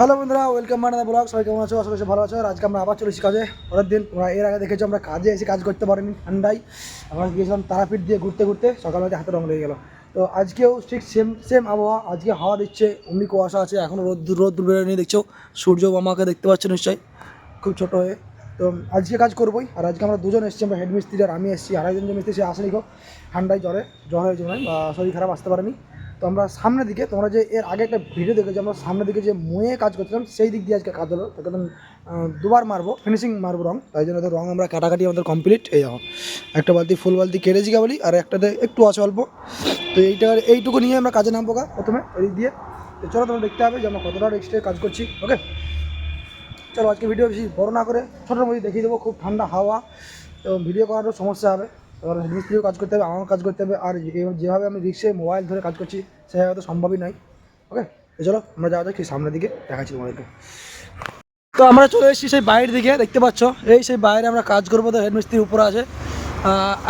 Hello বন্ধুরা welcome মানাদা blog সবাই কেমন আছো? করছি ভালো আছো। আজকে আমরা আবার চলেছি কাজে। পরের দিন, তোমরা এর আগে দেখেছ, আমরা কাজে এসে কাজ করতে পারিনি, ঠান্ডায়। আমরা গিয়েছিলাম তারাপীঠ দিয়ে ঘুরতে ঘুরতে সকালবেলা হাতে রং লেগে গেল। তো আজকেও ঠিক সেম সেম আবহাওয়া। আজকে হাওয়া দিচ্ছে, অমনি কুয়াশা আছে এখনও রোদ রোদ বেরোয়নি দেখছ? সূর্য মামাকে দেখতে পাচ্ছ নিশ্চয়ই, খুব ছোট হয়ে। তো আজকে কাজ করবোই। আর আজকে আমরা দুজন এসেছি, আমরা হেড মিস্ত্রি আর আমি এসেছি। আড়াইজন যে মিস্ত্রি সে আসেনি গো, ঠান্ডায় জ্বরে। জ্বর হয়েছে মানে বা শরীর খারাপ, আসতে পারেনি। তো আমরা সামনের দিকে, তোমরা যে এর আগে একটা ভিডিও দেখেছ, আমরা সামনের দিকে যে মুয়ে কাজ করছিলাম, সেই দিক দিয়ে আজকে কাজ হলো। তো দুবার মারবো ফিনিশিং মারবো রং। তাই জন্য রং আমরা কাটাকাটি আমাদের কমপ্লিট এই দেখো, একটা বালতি ফুল বালতি কেটেছি বলি আর একটাতে একটু আছে অল্প। তো এইটা, এইটুকু নিয়ে আমরা কাজে নামবো গা প্রথমে ওই দিক দিয়ে। তো চলো, তোমরা দেখতে হবে যে আমরা কতটা এক্সট্রা কাজ করছি ওকে চলো, আজকে ভিডিও বেশি বড় না করে ছোটোর মধ্যে দেখিয়ে দেবো, খুব ঠান্ডা হাওয়া এবং ভিডিও করারও সমস্যা হবে। এবার মিস্ত্রিও কাজ করতে হবে, আমার কাজ করতে হবে, আর যেভাবে আমি রিক্সে মোবাইল ধরে কাজ করছি, সেভাবে তো সম্ভবই নয়। ওকে তো চলো, আমরা যাওয়া যাক সামনের দিকে দেখাচ্ছি তোমাদেরকে। তো আমরা চলে এসেছি সেই বাইরের দিকে, দেখতে পাচ্ছ? এই সেই বাইরে আমরা কাজ করব, তো হেডমিস্ত্রির উপরে আছে।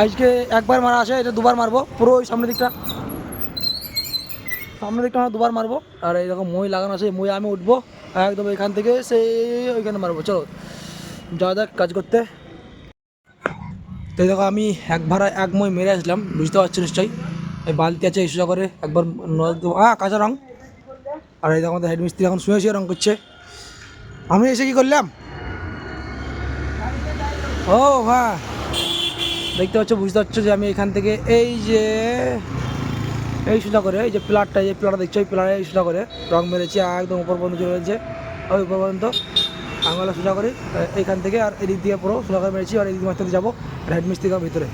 আজকে একবার মারা আছে এটা দুবার মারবো, পুরো ওই সামনের দিকটা। সামনের দিকটা আমরা দুবার মারবো, আর এইরকম মই লাগানো আছে মই আমি উঠবো, একদম এখান থেকে সেই ওইখানে মারবো। চলো, যাওয়া যাক কাজ করতে। তো দেখো আমি এক ভাড়া, এক মই মেরে আসলাম, বুঝতে পারছ নিশ্চয়ই? এই বালতি আছে এই সোজা করে একবার নদ দেবো হ্যাঁ কাঁচা রং। আর এই দেখো আমাদের হেড মিস্ত্রি এখন শুয়ে শুয়ে রং করছে। আমি এসে কি করলাম? ও হ্যাঁ দেখতে পাচ্ছ, বুঝতে পারছ যে আমি এখান থেকে এই যে, এই সোজা করে এই যে প্লারটা, এই যে প্লারটা দেখছ, এই প্লারে এই সোজা করে রং মেরেছি একদম উপর পর্যন্ত চলে ওই উপর পর্যন্ত আঙুলা সোজা করে এইখান থেকে আর এদিক দিয়ে পুরো সোজা করে মেরেছি আর এদিক মারতে যাব হেড মিস্ত্রি ভিতরে।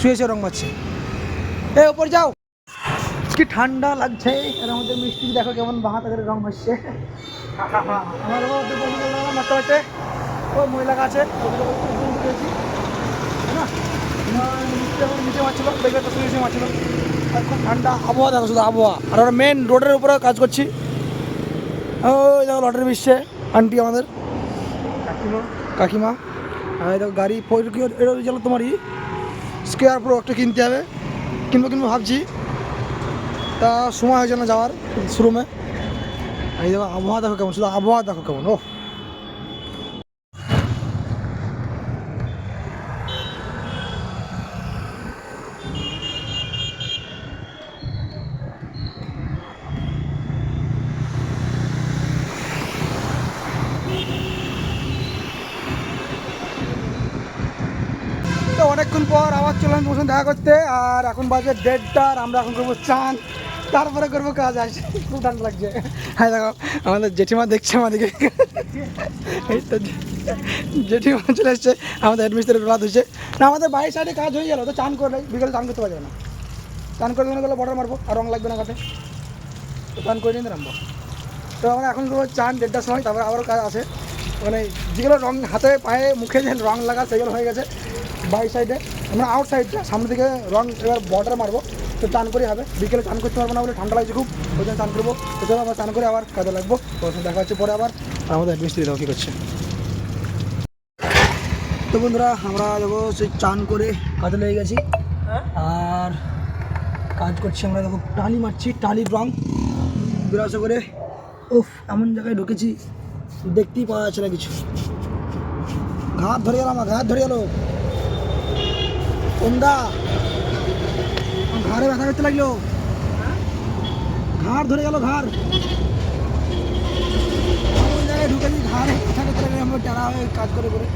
শুয়েছে রং মারছে। এ, ওপর যাও। কি ঠান্ডা লাগছে। আর আমাদের মিস্ত্রি দেখো কেমন বাহাতে করে রং মারছে। আমার মারতে ওই মহিলা আছে। মারছিল। মারছিল। আর খুব ঠান্ডা আবহাওয়া, দেখো শুধু আবহাওয়া। আর মেন রোডের উপরে কাজ করছি। ওই দেখো লটারি মিশছে আন্টি আমাদের। কাকিমা। কাকিমা দেখো গাড়ি এটা গেল তোমারই? স্কোয়ার প্রো একটা কিনতে হবে। কিনবো কিনবো ভাবছি। তা সময় হয়েছে না যাওয়ার শোরুমে। এই দেখো, আবহাওয়া দেখো কেমন, শুধু আবহাওয়া দেখো কেমন ও তো অনেকক্ষণ পর আবার চললাম তোমার সঙ্গে দেখা করতে। আর এখন বাজে দেড়টা আর আমরা এখন করব চান। তারপরে করব কাজ। আসে খুব ঠান্ডা লাগছে। হ্যাঁ দেখো, আমাদের জেঠিমা দেখছে আমাদেরকে। এই তো জেঠিমা চলে এসছে। আমাদের হেডমিস্ত্রির রাত হয়েছে। না, আমাদের বাড়ির সাইডে কাজ হয়ে গেল, তো চান করলে বিকেলে চান করতে পারবে না। চান করে দিলে গেলে বর্ডার মারবো, আর রং লাগবে না কাটে। তো চান করে নিয়ে নামবো তো আমরা এখন করব চান দেড়টার সময়, তারপর আবারও কাজ আছে। মানে যেগুলো রং হাতে পায়ে মুখে যে রং লাগা সেগুলো হয়ে গেছে বাই সাইডে। আমরা আউট সাইডটা সামনে থেকে রং এবার বর্ডার মারবো। তো চান করে হবে। বিকেলে চান করতে পারব না বলে ঠান্ডা লাগছে খুব ওই জন্য চান করব। তো চলো আবার চান করে আবার কাজে লাগবো। ওর দেখা হচ্ছে পরে আবার। আমাদের মিস্ত্রি দেখো কী করছে? তো বন্ধুরা আমরা দেখো সেই চান করে কাজে লেগে গেছি। আর কাজ করছি আমরা দেখো টালি মারছি টালির রং। বিরাজ করে উফ এমন জায়গায় ঢুকেছি। দেখতেই পাওয়া যাচ্ছে না কিছু। ঘাট ধরে গেল আমার ঘাট ধরে গেল। কোনদা ঘাড়ে ব্যথা করতে লাগল। ঘাড় ধরে গেল, ঘাড়। জায়গায় ঢুকেছি ঘাড়ে ব্যথা করতে লাগল আমরা হয়ে কাজ করে করে।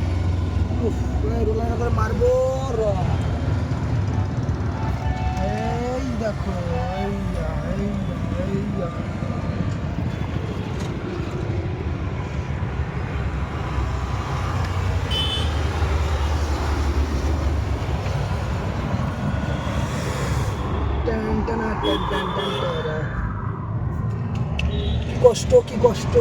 রোলার করে মারবো, র এই দেখো এই যা, এই যা, এই যা। টান টানা টান টান টান টানা। কি কষ্ট, কি কষ্ট?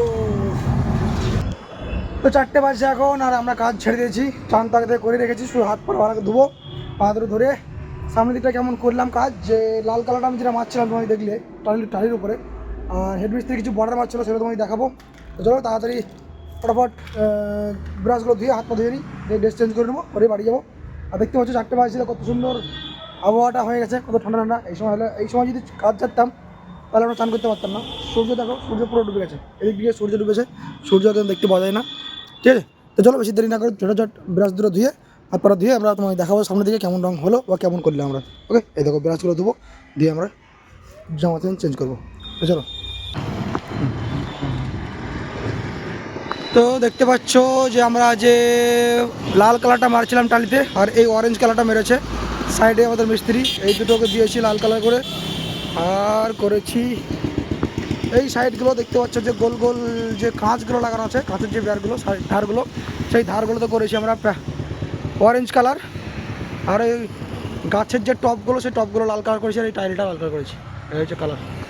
তো চারটে বাজছে এখন, আর আমরা কাজ ছেড়ে দিয়েছি। চান তাকে করে রেখেছি, শুধু হাত পা ভালো ধুবো, পা ধরে সামনের দিকটা কেমন করলাম কাজ, যে লাল কালারটা আমি যেটা মারছিলাম তোমায় দেখলে, টালির টালির উপরে। আর হেডমিস্ত্রি কিছু বর্ডার মারছিল, সেটা তোমায় দেখাবো। চলো, তাড়াতাড়ি ফটাফট ব্রাশগুলো ধুয়ে হাত পা ধুয়ে নিই ড্রেস চেঞ্জ করে নেব করে বাড়ি যাব। আর দেখতে পাচ্ছ, চারটে বাজছিল, কত সুন্দর আবহাওয়াটা হয়ে গেছে, কত ঠান্ডা ঠান্ডা। এই সময় হলে এই সময় যদি কাজ ছাড়তাম, তাহলে আমরা চান করতে পারতাম না। সূর্য দেখো, সূর্য পুরো ডুবে গেছে। এদিক দিয়ে সূর্য ডুবেছে, সূর্য একদম দেখতে পাওয়া যায় না। ঠিক আছে? তো চলো বেশি দেরি না করে ছোটো ছোট ব্রাশ দুটো ধুয়ে, হাত পাড়া ধুয়ে আমরা তোমায় দেখাবো সামনে দিকে কেমন রঙ হলো বা কেমন করলে আমরা। ওকে এই দেখো ব্রাশগুলো ধুবো দিয়ে আমরা জামা চেঞ্জ করব। চলো। তো দেখতে পাচ্ছ যে আমরা যে লাল কালারটা মারছিলাম টালিতে আর এই অরেঞ্জ কালারটা মেরেছে। সাইডে আমাদের মিস্ত্রি, এই দুটোকে দিয়েছি লাল কালার করে। আর করেছি, এই সাইডগুলো দেখতে পাচ্ছ যে গোল গোল যে কাঁচগুলো লাগানো আছে, কাঁচের যে বেয়ারগুলো সাই- ধারগুলো, সেই ধারগুলোতে করেছি আমরা অরেঞ্জ কালার। আর এই গাছের যে টপগুলো, সেই টপগুলো লাল কালার করেছি আর এই টাইলটা লাল কালার করেছি। এই হচ্ছে কালার